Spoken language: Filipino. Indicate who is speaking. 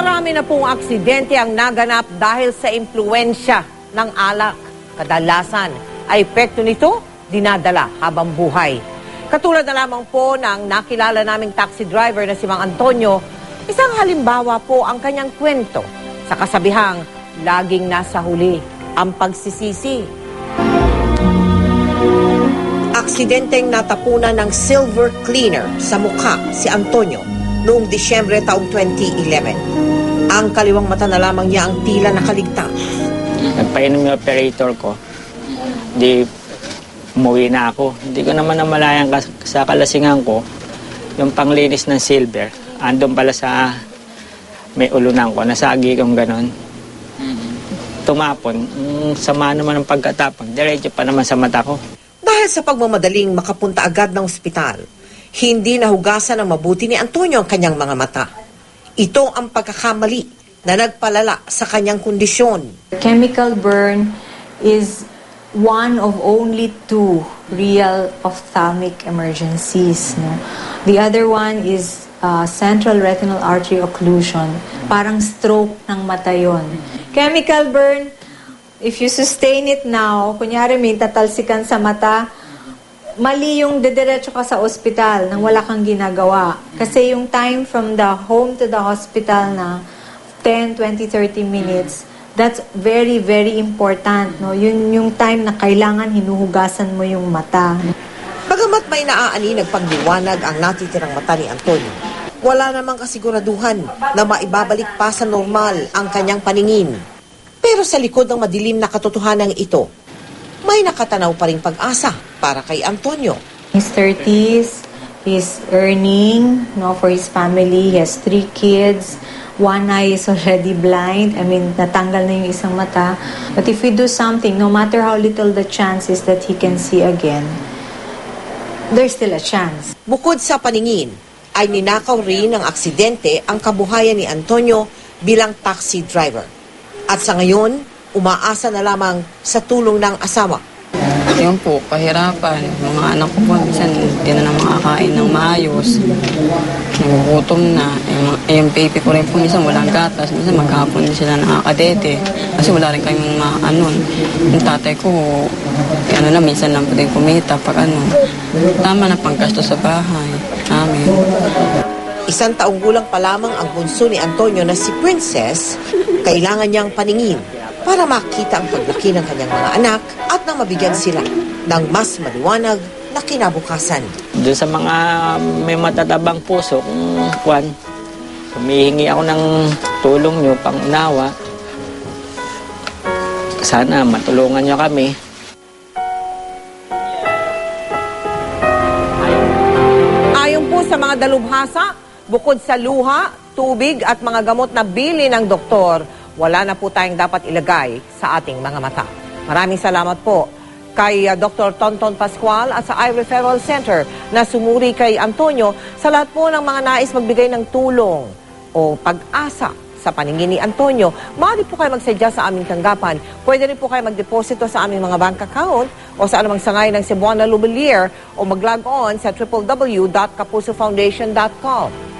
Speaker 1: Marami na pong aksidente ang naganap dahil sa impluensya ng alak. Kadalasan, ay epekto nito dinadala habang buhay. Katulad na lamang po ng nakilala naming taxi driver na si Mang Antonio, isang halimbawa po ang kanyang kwento sa kasabihang laging nasa huli ang pagsisisi. Aksidenteng natapunan ng silver cleaner sa mukha si Antonio noong Disyembre taong 2011. Ang kaliwang mata na lamang niya ang tila nakaligtas.
Speaker 2: Nagpainom yung operator ko. Di umuwi na ako. Hindi ko naman namalayan sa kalasingan ko yung panglinis ng silver. Andun pala sa may ulunan ko. Nasagi kong ganon. Tumapon. Mm, sama naman ng pagkatapang. Diretso pa naman sa mata ko.
Speaker 1: Dahil sa pagmamadaling makapunta agad ng ospital, hindi nahugasan ng mabuti ni Antonio ang kanyang mga mata. Ito ang pagkakamali na nagpalala sa kanyang kondisyon.
Speaker 3: Chemical burn is one of only two real ophthalmic emergencies. No? The other one is uh, central retinal artery occlusion. Parang stroke ng mata yon. Chemical burn, if you sustain it now, kunyari may tatalsikan sa mata, mali yung dediretso ka sa ospital nang wala kang ginagawa. Kasi yung time from the home to the hospital na 10, 20, 30 minutes, that's very, very important. No? Yun yung time na kailangan hinuhugasan mo yung mata.
Speaker 1: Bagamat may naaani nagpagliwanag ang natitirang mata ni Antonio, wala namang kasiguraduhan na maibabalik pa sa normal ang kanyang paningin. Pero sa likod ng madilim na katotohanan ito, may nakatanaw pa ring pag-asa para kay Antonio.
Speaker 3: His 30s, he's earning no, for his family. He has three kids. One eye is already blind. I mean, natanggal na yung isang mata. But if we do something, no matter how little the chance is that he can see again, there's still a chance.
Speaker 1: Bukod sa paningin, ay ninakaw rin ng aksidente ang kabuhayan ni Antonio bilang taxi driver. At sa ngayon, umaasa na lamang sa tulong ng asawa.
Speaker 4: Yun po, kahirapan. Mga anak ko po, minsan hindi na na makakain ng maayos. Nagugutom na. Yung, yung baby ko rin po, minsan walang gatas. Minsan maghapon din sila nakakadete. Kasi wala rin kaming mga ano. Yung tatay ko, ano na, minsan lang po din kumita pag ano. Tama na panggasto sa bahay namin.
Speaker 1: Isang taong gulang pa lamang ang bunso ni Antonio na si Princess, kailangan niyang paningin para makita ang paglaki ng kanyang mga anak at nang mabigyan sila ng mas maliwanag na kinabukasan.
Speaker 2: Doon sa mga may matatabang puso, kung kwan, humihingi ako ng tulong nyo, pang unawa. Sana matulungan nyo kami.
Speaker 1: Ayon po sa mga dalubhasa, bukod sa luha, tubig at mga gamot na bili ng doktor, wala na po tayong dapat ilagay sa ating mga mata. Maraming salamat po kay uh, Dr. Tonton Pascual at sa Eye Referral Center na sumuri kay Antonio sa lahat po ng mga nais magbigay ng tulong o pag-asa sa paningin ni Antonio. Maaari po kayo magsadya sa aming tanggapan. Pwede rin po kayo magdeposito sa aming mga bank account o sa anumang sangay ng Cebuana Lubelier o mag-log on sa www.kapusofoundation.com.